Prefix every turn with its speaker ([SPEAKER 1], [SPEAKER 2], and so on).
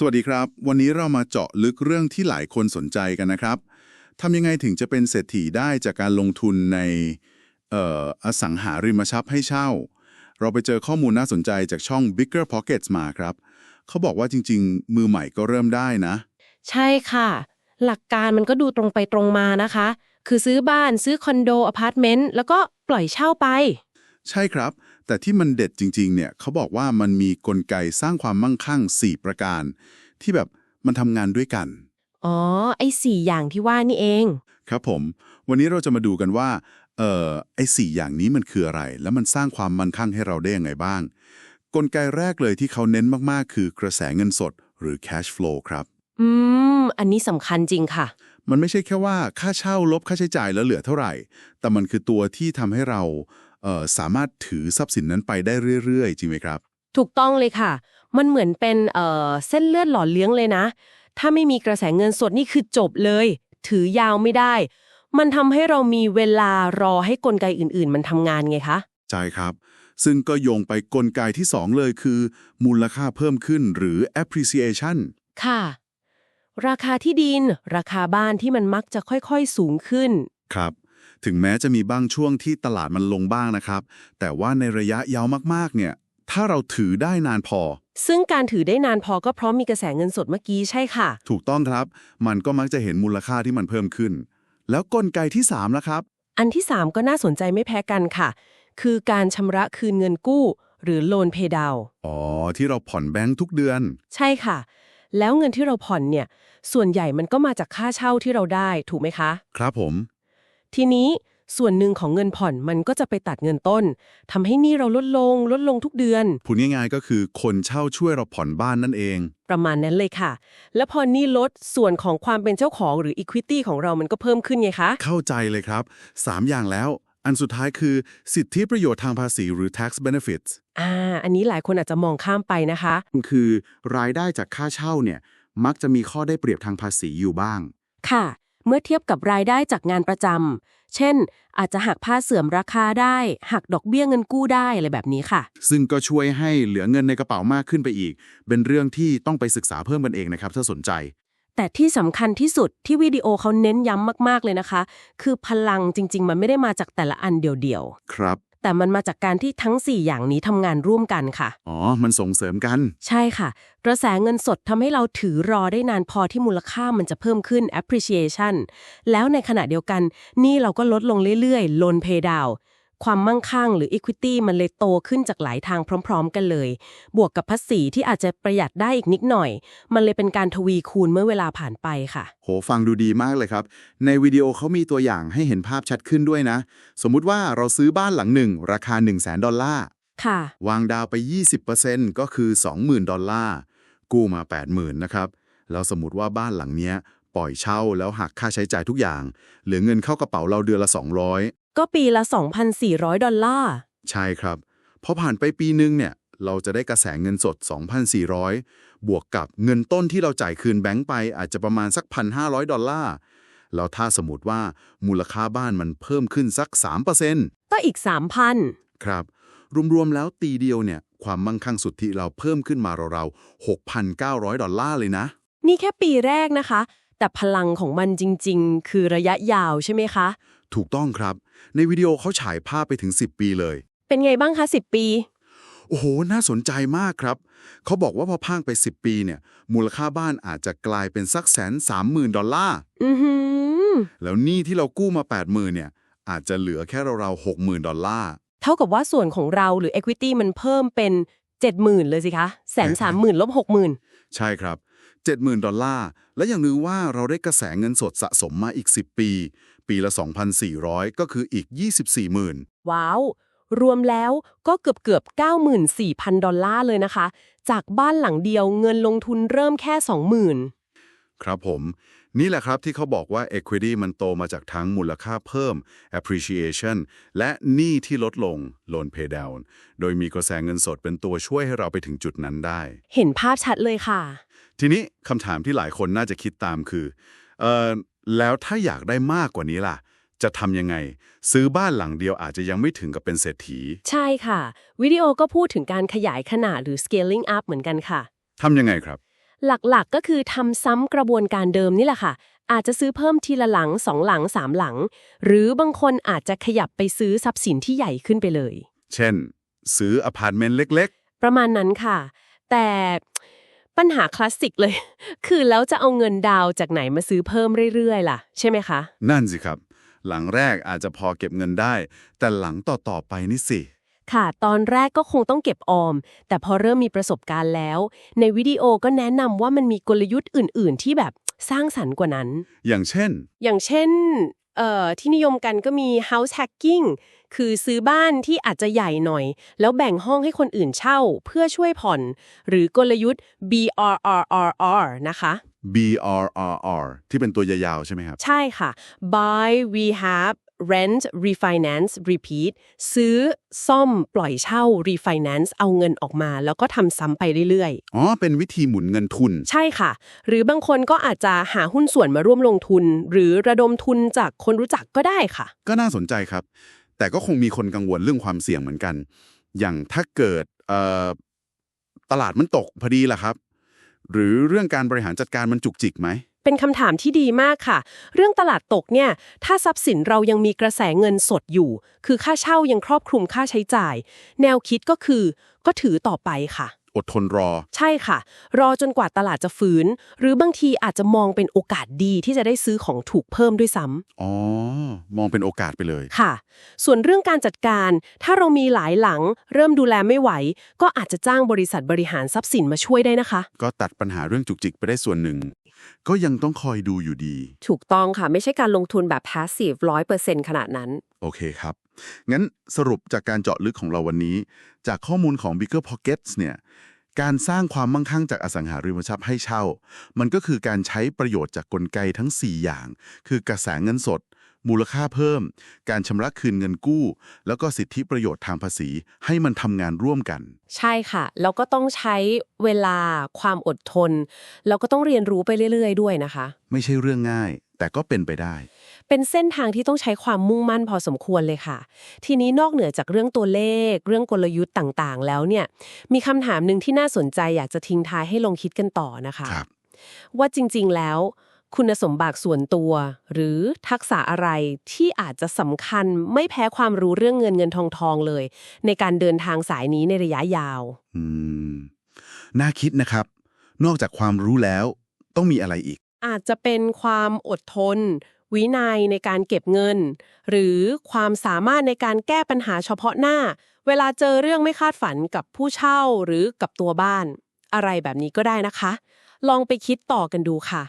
[SPEAKER 1] สวัสดีครับ วันนี้เรามาเจาะลึกเรื่องที่หลายคนสนใจกันนะครับทำยังไงถึงจะเป็นเศรษฐีได้จากการลงทุนในเอ่ออสังหาริมทรัพย์ให้เช่า เราไปเจอข้อมูลน่าสนใจจากช่อง Bigger Pockets มาครับ เขาบอกว่าจริง ๆ มือใหม่ก็เริ่มได้นะ
[SPEAKER 2] ใช่ค่ะ หลักการมันก็ดูตรงไปตรงมานะคะ คือซื้อบ้านซื้อคอนโดอพาร์ตเมนต์แล้วก็ปล่อยเช่าไป
[SPEAKER 1] ใช่ครับ แต่ที่มันเด็ดจริงๆเนี่ยเขาบอกว่ามันมีกลไกสร้างความมั่งคั่ง 4 ประการ ที่แบบมันทำงานด้วยกัน
[SPEAKER 2] อ๋อ ไอ้สี่อย่างที่ว่านี่เอง
[SPEAKER 1] ครับผม วันนี้เราจะมาดูกันว่าเอ่อไอ้สี่อย่างนี้มันคืออะไร แล้วมันสร้างความมั่นคงให้เราได้ยังไงบ้าง กลไกแรกเลยที่เขาเน้นมากๆ คือกระแสเงินสด หรือ cash flow ครับ
[SPEAKER 2] อืม อันนี้สำคัญจริงค่ะ
[SPEAKER 1] มันไม่ใช่แค่ว่าค่าเช่าลบค่าใช้จ่ายแล้วเหลือเท่าไหร่ แต่มันคือตัวที่ทำให้เราเอ่อ สามารถถือทรัพย์สินนั้นไปได้เรื่อยๆ จริงไหมครับ
[SPEAKER 2] ถูกต้องเลยค่ะ มันเหมือนเป็นเอ่อเส้นเลือดหล่อเลี้ยงเลยนะ ถ้าไม่มีกระแสเงินสดนี่คือจบเลย ถือยาวไม่ได้ มันทำให้เรามีเวลารอให้กลไกอื่น ๆ มันทำงานไงคะ
[SPEAKER 1] ใช่ครับ ซึ่งก็โยงไปกลไกที่ 2 เลยคือ มูลค่าเพิ่มขึ้นหรือ appreciation
[SPEAKER 2] ค่ะ ราคาที่ดิน ราคาบ้านที่มันมักจะค่อยๆสูงขึ้น
[SPEAKER 1] ครับ ถึงแม้จะมีบางช่วงที่ตลาดมันลงบ้างนะครับ แต่ว่าในระยะยาวมากๆ เนี่ย ถ้าเราถือได้นานพอ
[SPEAKER 2] ซึ่งการถือได้นานพอก็เพราะมีกระแสเงินสดเมื่อกี้ใช่ค่ะ
[SPEAKER 1] ถูกต้องครับ มันก็มักจะเห็นมูลค่าที่มันเพิ่มขึ้น แล้วกลไกที่3ล่ะครับ
[SPEAKER 2] อันที่ 3 ก็น่าสนใจไม่แพ้กันค่ะ คือการชำระคืนเงินกู้ หรือ loan pay down
[SPEAKER 1] อ๋อ ที่เราผ่อนแบงค์ทุกเดือน
[SPEAKER 2] ใช่ค่ะ แล้วเงินที่เราผ่อนเนี่ย ส่วนใหญ่มันก็มาจากค่าเช่าที่เราได้ถูกไหมคะ
[SPEAKER 1] ครับผม
[SPEAKER 2] ทีนี้ส่วนหนึ่งของเงินผ่อนมันก็จะไปตัดเงินต้นทำให้หนี้เราลดลง ลดลงทุกเดือน
[SPEAKER 1] พูดง่ายๆก็คือคนเช่าช่วยเราผ่อนบ้านนั่นเอง
[SPEAKER 2] ประมาณนั้นเลยค่ะ แล้วพอหนี้ลดส่วนของความเป็นเจ้าของหรือ equity ของเรามันก็เพิ่มขึ้นไงคะ
[SPEAKER 1] เข้าใจเลยครับ 3 อย่างแล้ว อันสุดท้ายคือสิทธิประโยชน์ทางภาษีหรือ tax benefits
[SPEAKER 2] อ่า อันนี้หลายคนอาจจะมองข้ามไปนะคะ
[SPEAKER 3] คือรายได้จากค่าเช่าเนี่ยมักจะมีข้อได้เปรียบทางภาษีอยู่บ้าง
[SPEAKER 2] ค่ะ เมื่อเทียบกับรายได้จากงานประจำ เช่น อาจจะหักค่าเสื่อมราคาได้ หักดอกเบี้ยเงินกู้ได้อะไรแบบนี้ค่ะ
[SPEAKER 3] ซึ่งก็ช่วยให้เหลือเงินในกระเป๋ามากขึ้นไปอีก เป็นเรื่องที่ต้องไปศึกษาเพิ่มกันเองนะครับ ถ้าสนใจ
[SPEAKER 2] แต่ที่สำคัญที่สุดที่วิดีโอเขาเน้นย้ำมากๆเลยนะคะ คือพลังจริง ๆ มันไม่ได้มาจากแต่ละอันเดียว
[SPEAKER 3] ครับ
[SPEAKER 2] ๆ แต่มันมาจากการที่ทั้ง 4 อย่างนี้ทำงานร่วมกันค่ะ
[SPEAKER 3] อ๋อ มันส่งเสริมกัน
[SPEAKER 2] ใช่ค่ะ กระแสเงินสดทำให้เราถือรอได้นานพอที่มูลค่ามันจะเพิ่มขึ้น appreciation แล้วในขณะเดียวกันหนี่เราก็ลดลงเรื่อยๆ loan pay down ความมั่งคั่งหรือ equity มันเลยโตขึ้นจากหลายทางพร้อม ๆ กันเลย บวกกับภาษีที่อาจจะประหยัดได้อีกนิดหน่อย มันเลยเป็นการทวีคูณเมื่อเวลาผ่านไปค่ะ
[SPEAKER 3] โหฟังดูดีมากเลยครับ ในวิดีโอเขามีตัวอย่างให้เห็นภาพชัดขึ้นด้วยนะ สมมุติว่าเราซื้อบ้านหลังหนึ่งราคา 1 0 0 0 0แดอลลาร์
[SPEAKER 2] ค่ะ
[SPEAKER 3] วางดาวไป 20%ก็คือ 20,000 ดอลลาร์ กู้มา 80,000นะครับแล้วสมมติว่าบ้านหลังเนี้ยปล่อยเช่าแล้วหักค่าใช้จ่ายทุกอย่าง เหลือเงินเข้ากระเป๋าเราเดือนละ 200
[SPEAKER 2] ก็ปีละ 2,400 ดอลลาร์
[SPEAKER 3] ใช่ครับ พอผ่านไปปีนึงเนี่ย เราจะได้กระแสเงินสด 2,400 บวกกับเงินต้นที่เราจ่ายคืนแบงก์ไปอาจจะประมาณสัก 1,500 ดอลลาร์ แล้วถ้าสมมติว่ามูลค่าบ้านมันเพิ่มขึ้นสัก 3%
[SPEAKER 2] ก็อีก 3,000
[SPEAKER 3] ครับ รวมๆแล้วตีเดียวเนี่ย ความมั่งคั่งสุทธิเราเพิ่มขึ้นมาราวๆ6,900 ดอลลาร์เลยนะ
[SPEAKER 2] นี่แค่ปีแรกนะคะ แต่พลังของมันจริง ๆ คือระยะยาวใช่ไหมคะ
[SPEAKER 3] ถูกต้องครับ ในวิดีโอเขาฉายภาพไปถึง 10 ปีเลย
[SPEAKER 2] เป็นไงบ้างคะ 10 ปี
[SPEAKER 3] โอ้โห น่าสนใจมากครับ เขาบอกว่าพอพางไป 10 ปีเนี่ย มูลค่าบ้านอาจจะกลายเป็นสักแสนสามหมื่นดอลลาร์
[SPEAKER 2] อือหือ
[SPEAKER 3] แล้วหนี้ที่เรากู้มา 80,000เนี่ย อาจจะเหลือแค่ราวๆ60,000ดอลลาร์
[SPEAKER 2] เท่ากับว่าส่วนของเราหรือ equity มันเพิ่มเป็น 70,000 เลยสิคะแสนสามหมื่นลบหกหมื่น
[SPEAKER 3] ใช่ครับ 70,000 ดอลลาร์ และอย่างนึงว่าเราได้กระแสเงินสดสะสมมาอีก 10 ปี ปีละ 2,400 ก็คืออีก 24,000
[SPEAKER 2] ว้าว รวมแล้วก็เกือบเกือบ94,000 ดอลลาร์เลยนะคะ จากบ้านหลังเดียวเงินลงทุนเริ่มแค่ 20,000
[SPEAKER 3] ครับผม นี่แหละครับที่เขาบอกว่า equity มันโตมาจากทั้งมูลค่าเพิ่ม appreciation และหนี้ที่ลดลง loan pay down โดยมีกระแสเงินสดเป็นตัวช่วยให้เราไปถึงจุดนั้นได้
[SPEAKER 2] เห็นภาพชัดเลยค่ะ
[SPEAKER 3] ทีนี้คำถามที่หลายคนน่าจะคิดตามคือเอ่อแล้วถ้าอยากได้มากกว่านี้ล่ะ จะทำยังไง ซื้อบ้านหลังเดียวอาจจะยังไม่ถึงกับเป็นเศรษฐี
[SPEAKER 2] ใช่ค่ะ วิดีโอก็พูดถึงการขยายขนาดหรือ scaling up เหมือนกันค่ะ
[SPEAKER 3] ทำยังไงครับ
[SPEAKER 2] หลักๆก็คือทำซ้ำกระบวนการเดิมนี่แหละค่ะ อาจจะซื้อเพิ่มทีละหลังสองหลังสามหลัง หรือบางคนอาจจะขยับไปซื้อทรัพย์สินที่ใหญ่ขึ้นไปเลย
[SPEAKER 3] เช่น ซื้ออพาร์ตเมนต์เล็ก
[SPEAKER 2] ประมาณนั้นค่ะ แต่ ปัญหาคลาสสิกเลย คือแล้วจะเอาเงินดาวน์จากไหนมาซื้อเพิ่มเรื่อยๆ ล่ะ ใช่ไหมคะ
[SPEAKER 3] ๆนั่นสิครับ หลังแรกอาจจะพอเก็บเงินได้ แต่หลังต่อๆไปนี่สิ
[SPEAKER 2] ค่ะ ตอนแรกก็คงต้องเก็บออม แต่พอเริ่มมีประสบการณ์แล้ว ในวิดีโอก็แนะนำว่ามันมีกลยุทธ์อื่น ๆ ที่แบบสร้างสรรค์กว่านั้น
[SPEAKER 3] อย่างเช่น
[SPEAKER 2] อย่างเช่นเอ่อ ที่นิยมกันก็มี house hacking คือซื้อบ้านที่อาจจะใหญ่หน่อย แล้วแบ่งห้องให้คนอื่นเช่าเพื่อช่วยผ่อน หรือกลยุทธ์ BRRRR นะคะ
[SPEAKER 3] BRRR ที่เป็นตัวยาวๆใช่ไหมครับ
[SPEAKER 2] ใช่ค่ะ buy rehab rent refinance repeat ซื้อซ่อมปล่อยเช่า refinance เอาเงินออกมา แล้วก็ทำซ้ำไปเรื่อย
[SPEAKER 3] อ๋อ เป็นวิธีหมุนเงินทุน
[SPEAKER 2] ๆใช่ค่ะ หรือบางคนก็อาจจะหาหุ้นส่วนมาร่วมลงทุน หรือระดมทุนจากคนรู้จักก็ได้ค่ะ
[SPEAKER 3] ก็น่าสนใจครับ แต่ก็คงมีคนกังวลเรื่องความเสี่ยงเหมือนกัน อย่างถ้าเกิดเอ่อตลาดมันตกพอดีล่ะครับ หรือเรื่องการบริหารจัดการมันจุกจิกไหม
[SPEAKER 2] เป็นคำถามที่ดีมากค่ะ เรื่องตลาดตกเนี่ย ถ้าทรัพย์สินเรายังมีกระแสเงินสดอยู่ คือค่าเช่ายังครอบคลุมค่าใช้จ่าย แนวคิดก็คือ ก็ถือต่อไปค่ะ
[SPEAKER 3] อดทนรอ
[SPEAKER 2] ใช่ค่ะ รอจนกว่าตลาดจะฟื้น หรือบางทีอาจจะมองเป็นโอกาสดีที่จะได้ซื้อของถูกเพิ่มด้วยซ้ำ
[SPEAKER 3] อ๋อ มองเป็นโอกาสไปเลย
[SPEAKER 2] ค่ะ ส่วนเรื่องการจัดการ ถ้าเรามีหลายหลัง เริ่มดูแลไม่ไหว ก็อาจจะจ้างบริษัทบริหารทรัพย์สินมาช่วยได้นะคะ
[SPEAKER 3] ก็ตัดปัญหาเรื่องจุกจิกไปได้ส่วนหนึ่ง ก็ยังต้องคอยดูอยู่ดี
[SPEAKER 2] ถูกต้องค่ะ ไม่ใช่การลงทุนแบบ passive 100%ขนาดนั้น
[SPEAKER 3] โอเคครับ งั้นสรุปจากการเจาะลึกของเราวันนี้ จากข้อมูลของ Bigger Pockets เนี่ย การสร้างความมั่งคั่งจากอสังหาริมทรัพย์ให้เช่า มันก็คือการใช้ประโยชน์จากกลไกทั้ง 4 อย่าง คือกระแสเงินสด มูลค่าเพิ่ม การชำระคืนเงินกู้ แล้วก็สิทธิประโยชน์ทางภาษี ให้มันทำงานร่วมกัน
[SPEAKER 2] ใช่ค่ะ แล้วก็ต้องใช้เวลาความอดทน แล้วก็ต้องเรียนรู้ไปเรื่อย ๆ ด้วยนะคะ
[SPEAKER 3] ไม่ใช่เรื่องง่าย แต่ก็เป็นไปได้
[SPEAKER 2] เป็นเส้นทางที่ต้องใช้ความมุ่งมั่นพอสมควรเลยค่ะ ทีนี้นอกเหนือจากเรื่องตัวเลข เรื่องกลยุทธ์ต่างๆ แล้วเนี่ย มีคำถามหนึ่งที่น่าสนใจอยากจะทิ้งท้ายให้ลองคิดกันต่อนะคะ
[SPEAKER 3] ครับ
[SPEAKER 2] ว่าจริงๆแล้ว คุณสมบัติส่วนตัว หรือทักษะอะไรที่อาจจะสำคัญไม่แพ้ความรู้เรื่องเงินเงินทองทองเลย ในการเดินทางสายนี้ในระยะยาว
[SPEAKER 3] อืมน่าคิดนะครับ นอกจากความรู้แล้วต้องมีอะไรอีก
[SPEAKER 2] อาจจะเป็นความอดทน วินัยในการเก็บเงิน หรือความสามารถในการแก้ปัญหาเฉพาะหน้า เวลาเจอเรื่องไม่คาดฝันกับผู้เช่าหรือกับตัวบ้าน อะไรแบบนี้ก็ได้นะคะ ลองไปคิดต่อกันดูค่ะ